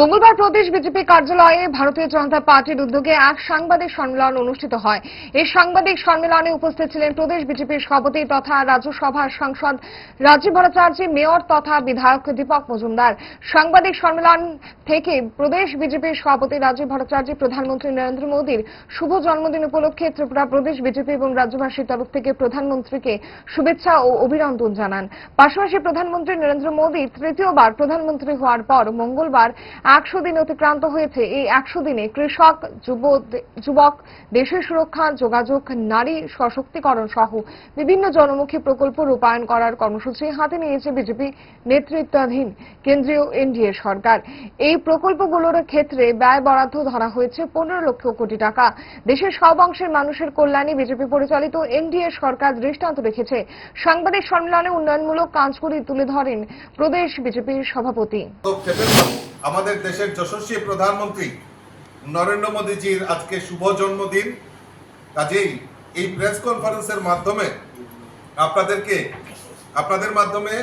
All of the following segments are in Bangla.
মঙ্গলবার প্রদেশ বিজেপি কার্যালয়ে ভারতীয় জনতা পার্টির উদ্যোগে এক সাংবাদিক সম্মেলন অনুষ্ঠিত হয়। এই সাংবাদিক সম্মেলনে উপস্থিত ছিলেন প্রদেশ বিজেপির সভাপতি তথা রাজ্যসভার সাংসদ রাজীব ভট্টাচার্য, মেয়র তথা বিধায়ক দীপক মজুমদার। সাংবাদিক সম্মেলন থেকে প্রদেশ বিজেপির সভাপতি রাজীব ভট্টাচার্য, প্রধানমন্ত্রী নরেন্দ্র মোদীর শুভ জন্মদিন উপলক্ষে ত্রিপুরা প্রদেশ বিজেপি এবং রাজ্যবাসীর তরফ থেকে প্রধানমন্ত্রীকে শুভেচ্ছা ও অভিনন্দন জানান। পাশাপাশি প্রধানমন্ত্রী নরেন্দ্র মোদী তৃতীয়বার প্রধানমন্ত্রী হওয়ার পর মঙ্গলবার একশো দিন অতিক্রান্ত হয়েছে। এই একশো দিনে কৃষক যুব- যুবক, দেশের সুরক্ষা, যোগাযোগ, নারী সশক্তিকরণ সহ বিভিন্ন জনমুখী প্রকল্প রূপায়ণ করার কর্মসূচি হাতে নিয়েছে বিজেপি নেতৃত্বাধীন কেন্দ্রীয় এনডিএ সরকার। এই প্রকল্পগুলোর ক্ষেত্রে ব্যয় বরাদ্দ ধরা হয়েছে পনেরো লক্ষ কোটি টাকা। দেশের সব অংশের মানুষের কল্যাণে বিজেপি পরিচালিত এনডিএ সরকার দৃষ্টান্ত রেখেছে। সাংবাদিক সম্মেলনে উন্নয়নমূলক কাজগুলি তুলে ধরেন প্রদেশ বিজেপির সভাপতি। আমাদের দেশের যশস্বী প্রধানমন্ত্রী নরেন্দ্র মোদীজির আজকে শুভ জন্মদিন। কাজেই এই প্রেস কনফারেন্সের মাধ্যমে আপনাদেরকে, আপনাদের মাধ্যমে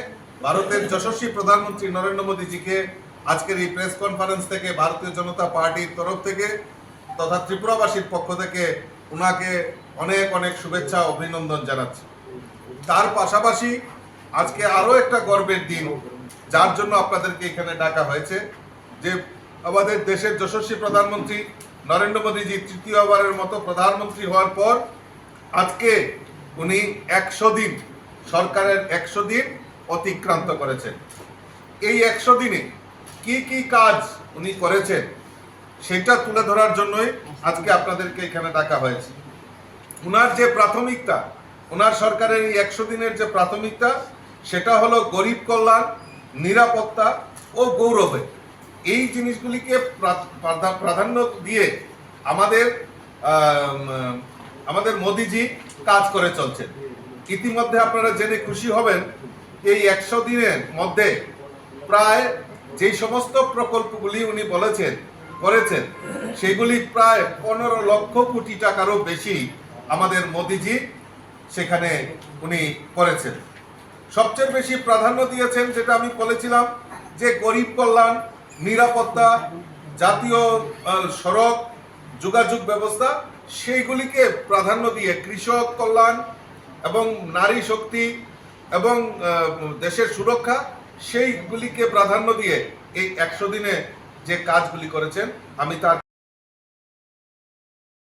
ভারতের যশস্বী প্রধানমন্ত্রী নরেন্দ্র মোদীজিকে আজকের এই প্রেস কনফারেন্স থেকে ভারতীয় জনতা পার্টির তরফ থেকে তথা ত্রিপুরাবাসীর পক্ষ থেকে ওনাকে অনেক অনেক শুভেচ্ছা, অভিনন্দন জানাচ্ছি। তার পাশাপাশি আজকে আরও একটা গর্বের দিন, যার জন্য আপনাদেরকে এখানে ডাকা হয়েছে। যে আমাদের দেশের যশস্বী প্রধানমন্ত্রী নরেন্দ্র মোদীজি তৃতীয়বারের মতো প্রধানমন্ত্রী হওয়ার পর আজকে উনি একশো দিন, সরকারের একশো দিন অতিক্রান্ত করেছেন। এই একশো দিনে কি কি কাজ উনি করেছেন সেটা তুলে ধরার জন্যই আজকে আপনাদেরকে এখানে ডাকা হয়েছে। ওনার যে প্রাথমিকতা ওনার সরকারের এই একশো দিনের যে প্রাথমিকতা, সেটা হলো গরিব কল্যাণ, নিরাপত্তা ও গৌরবে এই জিনিসগুলিকে প্রাধান্য দিয়ে আমাদের আমাদের মোদিজি কাজ করে চলছেন। ইতিমধ্যে আপনারা জেনে খুশি হবেন, এই একশো দিনের মধ্যে প্রায় যে সমস্ত প্রকল্পগুলি উনি বলেছেন, করেছেন, সেগুলি প্রায় পনেরো লক্ষ কোটি টাকারও বেশি আমাদের মোদিজি সেখানে উনি করেছেন। সবচেয়ে বেশি প্রাধান্য দিয়েছেন, যেটা আমি বলেছিলাম, যে গরিব কল্যাণ নিরাপত্তা, জাতীয় সড়ক, যোগাযোগ ব্যবস্থা, সেইগুলিকে প্রাধান্য দিয়ে কৃষক কল্যাণ এবং নারী শক্তি এবং দেশের সুরক্ষা, সেইগুলিকে প্রাধান্য দিয়ে এই একশো দিনে যে কাজগুলি করেছেন, আমি তার